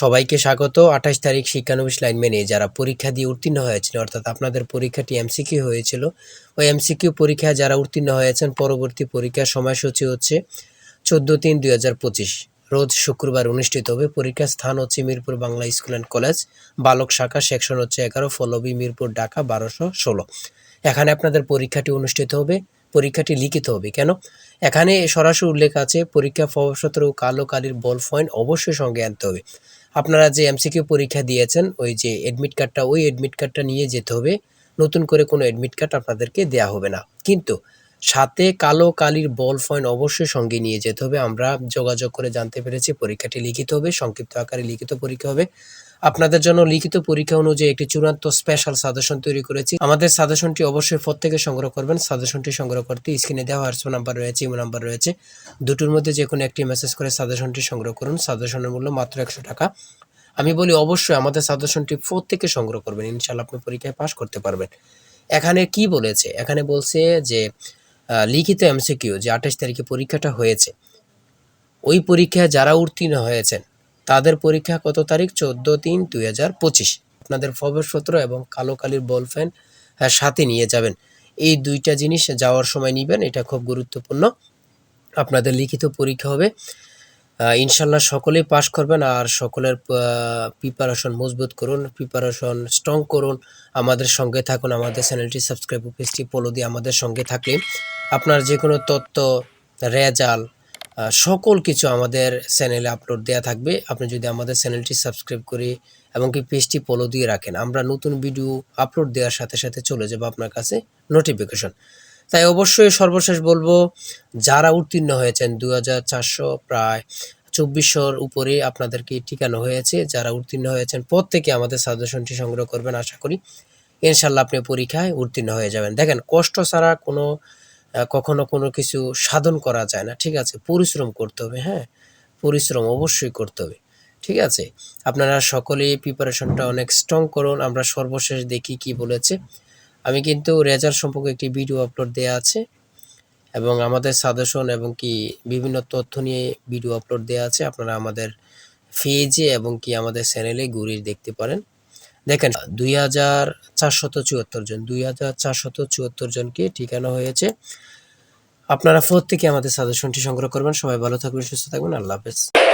সবাইকে স্বাগত। আঠাশ তারিখ শিক্ষানবিশ লাইন মেনে যারা পরীক্ষা দিয়ে উত্তীর্ণ হয়েছিল অর্থাৎ আপনাদের পরীক্ষাটি এমসিকিউ হয়েছিল, ওই এমসিকিউ পরীক্ষায় যারা উত্তীর্ণ হয়েছেন, পরবর্তী পরীক্ষার সময়সূচি হচ্ছে চোদ্দ তিন দুই হাজার পঁচিশ। রোজ শুক্রবার অনুষ্ঠিত হবে পরীক্ষার স্থান হচ্ছে Mirpur Bangla school and college, বালক শাখা সেকশন হচ্ছে এগারো, ফলবি মিরপুর ঢাকা বারোশো ষোলো। এখানে আপনাদের পরীক্ষাটি অনুষ্ঠিত হবে পরীক্ষাটি লিখিত হবে, কেন? এখানে সরাসরি উল্লেখ আছে, পরীক্ষা ও কালো কালির বল পয়েন্ট অবশ্যই সঙ্গে আনতে হবে। আপনারা যে এমসিকিউ পরীক্ষা দিয়েছেন, ওই যে অ্যাডমিট কার্ডটা ওই অ্যাডমিট কার্ডটা নিয়ে যেতে হবে। নতুন করে কোনো অ্যাডমিট কার্ড আপনাদেরকে দেয়া হবে না। কিন্তু সাথে কালো কালির বল পয়েন্ট অবশ্যই সঙ্গে নিয়ে যেতে হবে। আমরা যোগাযোগ করে জানতে পেরেছি, পরীক্ষাটি লিখিত হবে, সংক্ষিপ্ত আকারে লিখিত পরীক্ষা হবে। আপনাদের জন্য লিখিত পরীক্ষা অনুযায়ী একটি চূড়ান্ত স্পেশাল সাজেশন তৈরি করেছি। আমাদের সাজেশনটি অবশ্যই প্রত্যেকে সংগ্রহ করবেন। সাজেশনটি সংগ্রহ করতে স্ক্রিনে দেওয়া হোয়াটসঅ্যাপ নাম্বার রয়েছে ইমো নাম্বার রয়েছে। দুটোর মধ্যে যে কোনো একটি মেসেজ করে সাজেশনটি সংগ্রহ করুন। সাজেশনের মূল্য মাত্র একশো টাকা। আমি বলি অবশ্যই আমাদের সাজেশনটি প্রত্যেকে সংগ্রহ করবেন। ইনশাল্লাহ আপনি পরীক্ষায় পাশ করতে পারবেন। এখানে কি বলেছে? এখানে বলছে যে লিখিত এমসিকিউ যে আঠাশ তারিখে পরীক্ষাটা হয়েছে। ওই পরীক্ষায় যারা উত্তীর্ণ হয়েছেন তাদের পরীক্ষা কত তারিখ? চোদ্দ তিন দুই হাজার পঁচিশ। আপনাদের প্রবেশপত্র এবং কালো কালির বল ফ্যান সাথে নিয়ে যাবেন। এই দুইটা জিনিস যাওয়ার সময় নেবেন, এটা খুব গুরুত্বপূর্ণ। আপনাদের লিখিত পরীক্ষা হবে। ইনশাল্লাহ সকলেই পাশ করবেন আর সকলের প্রিপারেশন মজবুত করুন প্রিপারেশন স্ট্রং করুন। আমাদের সঙ্গে থাকুন, আমাদের চ্যানেলটি সাবস্ক্রাইব পেজটি ফলো দিয়ে আমাদের সঙ্গে থাকলে আপনার যে কোনো তথ্য, রেজাল্ট সকল কিছু আমাদের চ্যানেলে আপলোড দেওয়া থাকবে। আপনি যদি আমাদের চ্যানেলটি সাবস্ক্রাইব করে এবং কি পেজটি ফলো দিয়ে রাখেন, আমরা নতুন ভিডিও আপলোড দেওয়ার সাথে সাথে চলে যাব আপনার কাছে নোটিফিকেশন তাই অবশ্যই সর্বশেষ বলব, যারা উত্তীর্ণ হয়েছেন দু হাজার চারশো প্রায় চব্বিশশোর উপরে আপনাদেরকে ঠিকানো হয়েছে। যারা উত্তীর্ণ হয়েছেন, প্রত্যেকে আমাদের সাজেশনটি সংগ্রহ করবেন, আশা করি। ইনশাল্লাহ আপনি পরীক্ষায় উত্তীর্ণ হয়ে যাবেন। দেখেন, কষ্ট ছাড়া কোনো কখনো কোনো কিছু সাধন করা যায় না, ঠিক আছে? পরিশ্রম করতে হবে হ্যাঁ? পরিশ্রম অবশ্যই করতে হবে, ঠিক আছে? আপনারা সকলেই প্রিপারেশনটা অনেক স্ট্রং করুন, আমরা সর্বশেষ দেখি কি বলেছে। আমি কিন্তু রেজাল্ট সম্পর্কে একটি ভিডিও আপলোড দেওয়া আছে এবং আমাদের সাজেশন এবং কি বিভিন্ন তথ্য নিয়ে ভিডিও আপলোড দেওয়া আছে। আপনারা আমাদের পেজে এবং কি আমাদের চ্যানেলে ঘুরিয়ে দেখতে পারেন। দেখেন, দুই হাজার চারশত চুয়াত্তর জন, দুই হাজার চারশত চুয়াত্তর জনকে ঠিকানা হয়েছে। আপনারা প্রত্যেকে আমাদের সাজেশনটি সংগ্রহ করবেন। সবাই ভালো থাকবেন, সুস্থ থাকবেন। আল্লাহ হাফেজ।